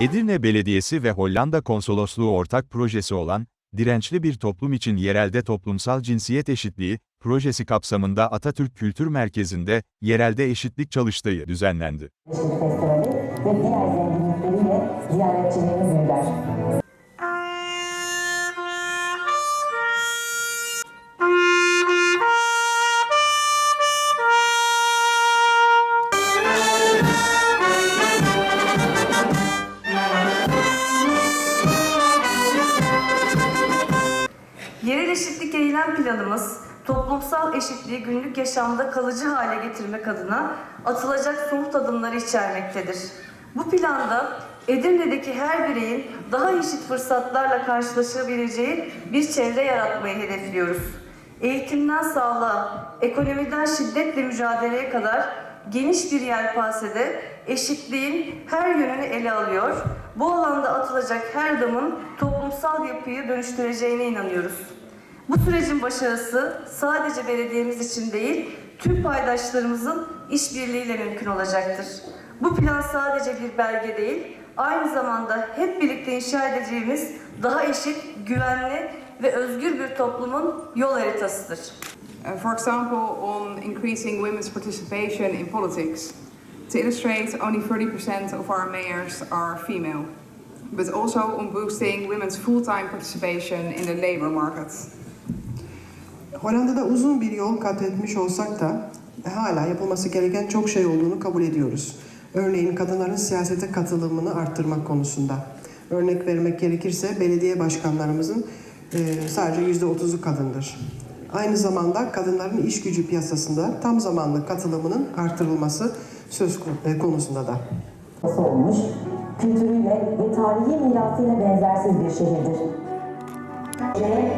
Edirne Belediyesi ve Hollanda Konsolosluğu ortak projesi olan, Dirençli Bir Toplum için Yerelde Toplumsal Cinsiyet Eşitliği, projesi kapsamında Atatürk Kültür Merkezi'nde, yerelde eşitlik çalıştayı düzenlendi. Festivali ve diğer zenginlikleriyle ziyaretçilerimiz Yerel eşitlik eylem planımız, toplumsal eşitliği günlük yaşamda kalıcı hale getirmek adına atılacak somut adımları içermektedir. Bu planda Edirne'deki her bireyin daha eşit fırsatlarla karşılaşabileceği bir çevre yaratmayı hedefliyoruz. Eğitimden sağlığa, ekonomiden şiddetle mücadeleye kadar geniş bir yelpazede eşitliğin her yönünü ele alıyor. Bu alanda atılacak her adımın toplumsal yapıyı dönüştüreceğine inanıyoruz. Bu sürecin başarısı sadece belediyemiz için değil, tüm paydaşlarımızın işbirliğiyle mümkün olacaktır. Bu plan sadece bir belge değil, aynı zamanda hep birlikte inşa edeceğimiz daha eşit, güvenli ve özgür bir toplumun yol haritasıdır. For example, on increasing women's participation in politics. To illustrate, only 30% of our mayors are female, but also on boosting women's full time participation in the labor market. Hollanda'da uzun bir yol kat etmiş olsak da hala yapılması gereken çok şey olduğunu kabul ediyoruz. Örneğin kadınların siyasete katılımını arttırmak konusunda. Örnek vermek gerekirse belediye başkanlarımızın e, sadece yüzde otuzu kadındır. Aynı zamanda kadınların iş gücü piyasasında tam zamanlı katılımının artırılması söz e, konusunda da. olmuş, kültürüyle ve tarihi mirasıyla benzersiz bir şehirdir. Ve